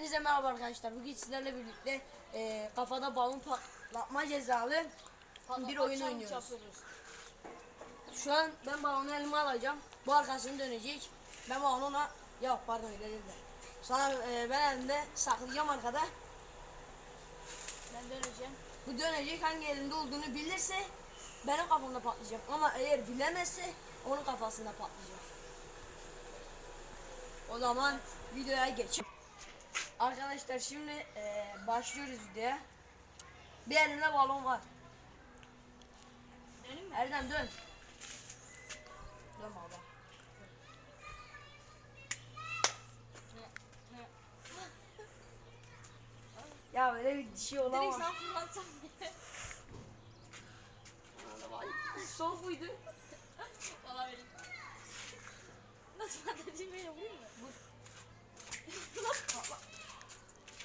Hepinize merhaba arkadaşlar. Bugün sizlerle birlikte e, kafada balon patlatma cezalı bir oyun oynuyoruz. Şu an ben balonu elime alacağım. Bu arkasını dönecek. Ben balonu ona... Yok pardon öyle değil de. Sonra e, ben elimde saklayacağım arkada. Ben döneceğim. Bu dönecek hangi elinde olduğunu bilirse benim kafamda patlayacak. Ama eğer bilemezse onun kafasında patlayacak. O zaman videoya geçelim. Arkadaşlar şimdi e, başlıyoruz videoya. Bir elimde balon var. Döneyim mi? Erdem dön. Dön baba. Ya böyle bir Direkt olamaz. sen fırlatsan diye. Soğuk muydu? Olabilir. Nasıl patlatayım beni vurayım mı? Vur.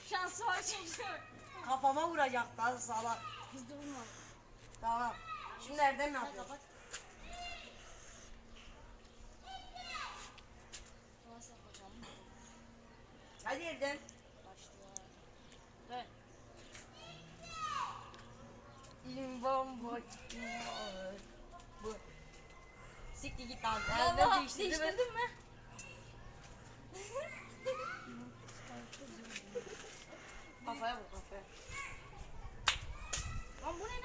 Şansı var çünkü. Kafama vuracak daha salak. Hızlı vurma. Tamam. Şimdi Erdem ne yapıyor? Hadi Erdem. Başlıyor. Boy. Bu. Siktir git lan. Erdem değiştirdi mi? değiştirdin mi? Kafaya vur kafaya. Lan bu ne lan şansı var?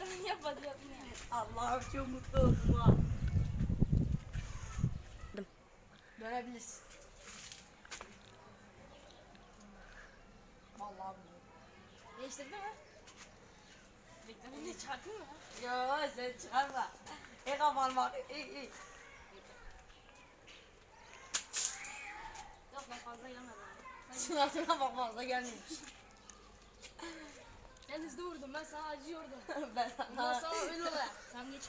Ben yapmadım yapma ya. Allah'ım çok mutlu oldum ha. Dönebilirsin. Vallahi biliyorum. Değiştirdin mi? Bekle ne çarptın mı? Yo sen çıkarma. E kafan bak. İyi iyi. Yok ben fazla yemedim. Sırasına bak fazla gelmemiş. Ben hızlı vurdum ben sana acıyordum. ben Bundan sana... öyle oluyor. Sen geç.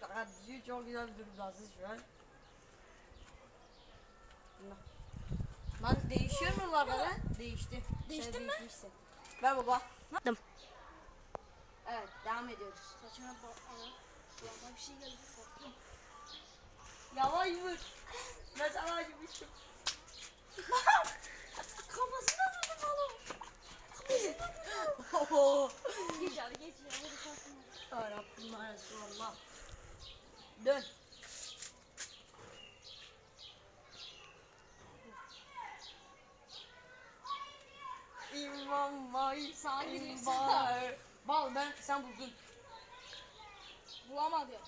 Kardeşi çok güzel durumdasın şu an. Lan değişiyor mu lan böyle? Değişti. Değişti mi? değişmişsin. Ver baba. Evet devam ediyoruz. Saçına bak. Kulağıma bir şey geldi. Korktum. Yavaş vur. Ben sana acımışım. Kafasına vurdum oğlum. Oho. Geç hadi geç ya. Hadi kalkın. Ya Rabbim ya Resulallah. Dön. İmam Sana gireyim var. Bal ben sen buldun. Bulamadım.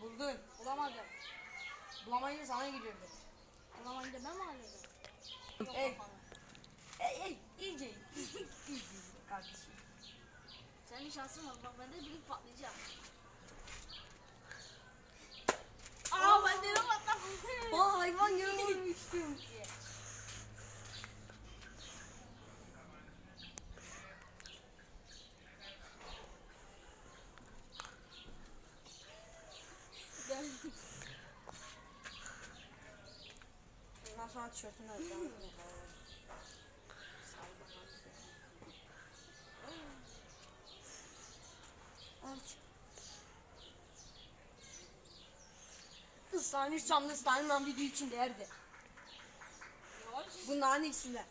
Buldun. Bulamadım. Bulamayınca sana gidiyordu. Bulamayınca ben mi? Yok Ey. Ey ey iyice. iyice kardeşim. Senin şansın var. Bak ben de bilip patlayacağım. Aa ben de patladım. Aa hayvan görmüştüm. Sonra tişörtünü alacağım. Evet. Islanmış canlı ıslanma video için değerdi. Bunların ikisinden.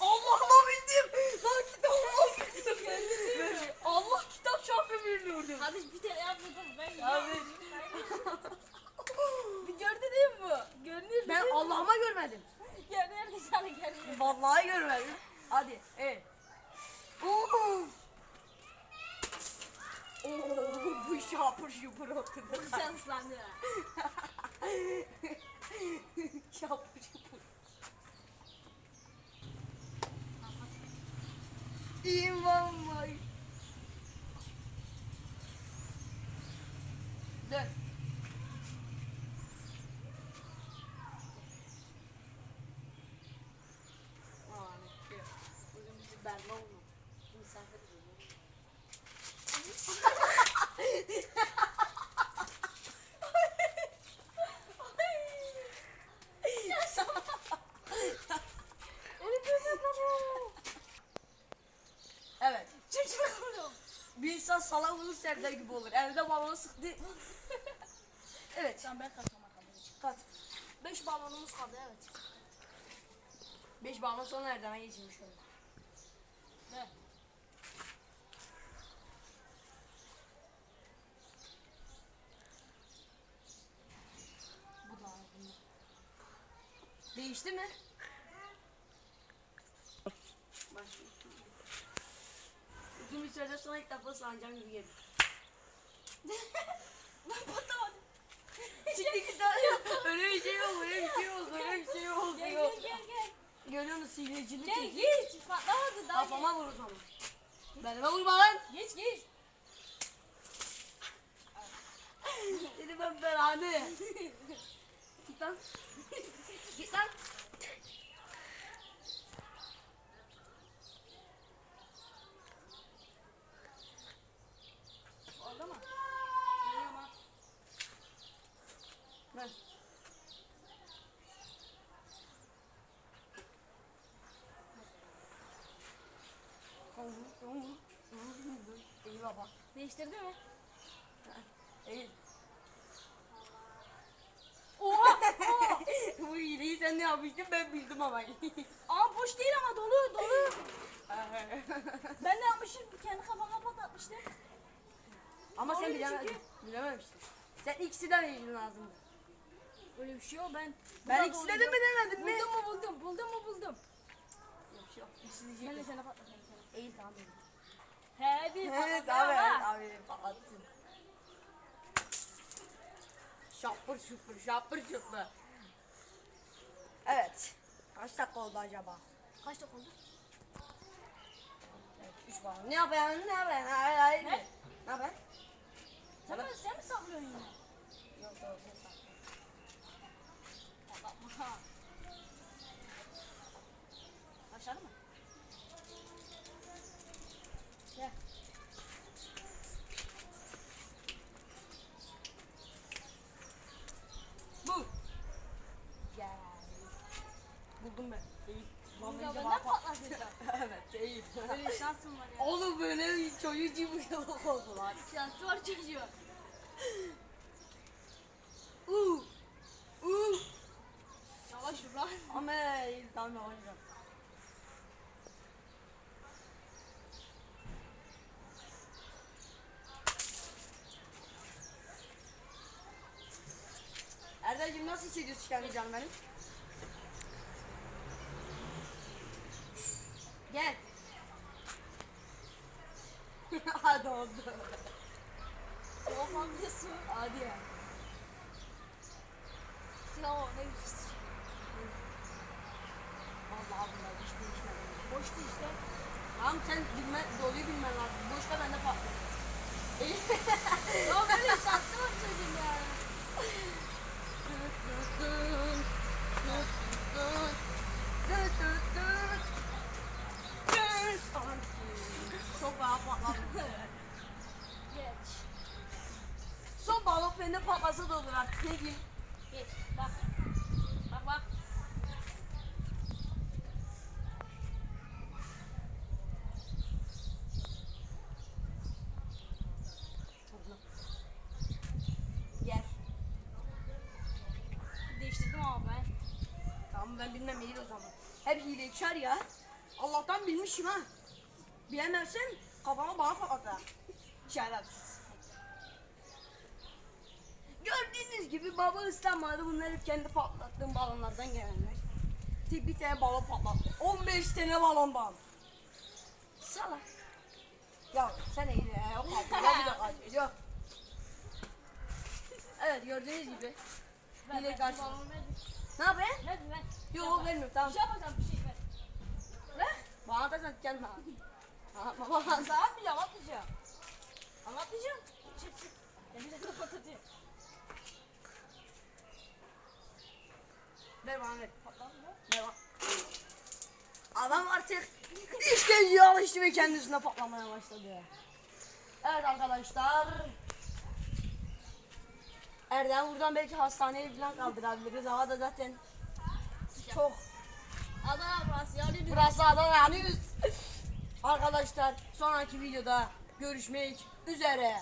Allah'ıma bildim. Lan kitabıma bildim. Allah kitap çarpı bilmiyordum. Hadi bir tane yapmadım ben Abi. Bir gördü değil mi bu? Görünüyor Ben Allah'ıma görmedim. Gel nerede sana gelmiyor. Vallahi görmedim. Hadi. Evet. Oo. Oo, bu şapır şupur oturdu. Sen ıslandı şapır şupur. İmam vay. Dön. Aa, ne diyor? Berma olma. Misafir. Elim gözüm salak olur Serdar gibi olur. Evde balonu sıktı. evet. Tamam ben arkadaşlar. Kat. 5 balonumuz kaldı evet. 5 balon sonra Erdem'e geçirmiş oldu. Ne? Bu da bunda. Değişti mi? Uzun bir süre sonra ilk defa sancam gibi geldi. Patlamadı. Çıktı gitti. Öyle bir şey yok, öyle bir şey yok, öyle bir şey yok. Gel yok. gel gel gel. Görüyor musun hilecilik Gel geç. Patlamadı daha. Kafama vur o zaman. Benime vurma lan. Geç geç. Seni ben belanı. Git lan. Git lan. Oldu mu? Geliyorum ha. Ver. İyi baba. Değiştirdi mi? İyi. Oha! Bu hileyi sen ne yapmıştın ben bildim ama. Aa boş değil ama dolu dolu. Ben de yapmışım kendi kafama patlatmıştım. ama sen Doğru bilemedin. çünkü. Bilememiştin. Sen ikisinden bilin lazımdı. Öyle bir şey yok ben. Ben ikisi dedim mi demedim mi? Buldum mu buldum buldum mu buldum. Yok yok. İkisi Ben de diyecektim. sana patlatayım. İyi tamam. dedim. He bir Evet patlatayım abi ha. abi patlattın. Şapır şupur şapır şupur. Evet. Kaç dakika oldu acaba? Kaç dakika oldu? Evet, üç balon. Ne yapayım? Ne yapayım? Hayır hayır. Ne? Ne yapayım? Sen mi, sen mi saklıyorsun yine? Yok yok ha. Başladı mı? Gel. Bu. Gel. Buldum ben. Değil. Ya Vallahi benden cevap- patlatacağım. evet değil. Şansım var ya. Oğlum böyle çocuk yalak oldular. Şansı var çocuğun. Uuu. Uuu. Yavaş dur lan. Ama tamam yavaş yavaş. Erdemciğim nasıl hissediyorsun kendini canım benim? Gel. Hadi oldu. Tamam diyorsun. Hadi ya. Tamam ne güzel. Vallahi bunlar hiç değişmedi. Boştu işte. Tamam sen bilme, doluyu bilmen lazım. Boşta bende patlıyor. Ya böyle şansı var çocuğun ya. Çok ağır patladı. Geç. Son balon bende patlasa da olur artık ne diyeyim. Geç. Bak. Bak bak. Gel. Değiştirdim ama. Tamam ben bilmem o zaman. Hep hile içer ya. Allah'tan bilmişim ha. Bilemezsem kafama bana patlatır. Şerefsiz. Gördüğünüz gibi baba ıslanmadı. Bunlar hep kendi patlattığım balonlardan gelenler. Tek bir tane balon patlattı. 15 tane balon bal. Salak. Ya sen iyi de yok abi. Ya bir kaç. Yok. Evet gördüğünüz gibi. Hile ver, karşı. Ne yapayım? Ver ver. Yok vermiyorum tamam. Bir şey yapacağım bir şey ver. Ver. Bana da sen kendin al. Ha, baba. Sana atmayacağım atmayacağım. Anlatmayacağım. Çık çık. De patlatayım. Ver bana ver. Patlar mı? Ver bana. Adam artık işkenceye alıştı ve kendisine patlamaya başladı. Evet arkadaşlar. Erdem buradan belki hastaneye falan kaldırabiliriz. Hava da zaten çok. Adana burası yani. Burası Adana yanıyoruz. Arkadaşlar sonraki videoda görüşmek üzere.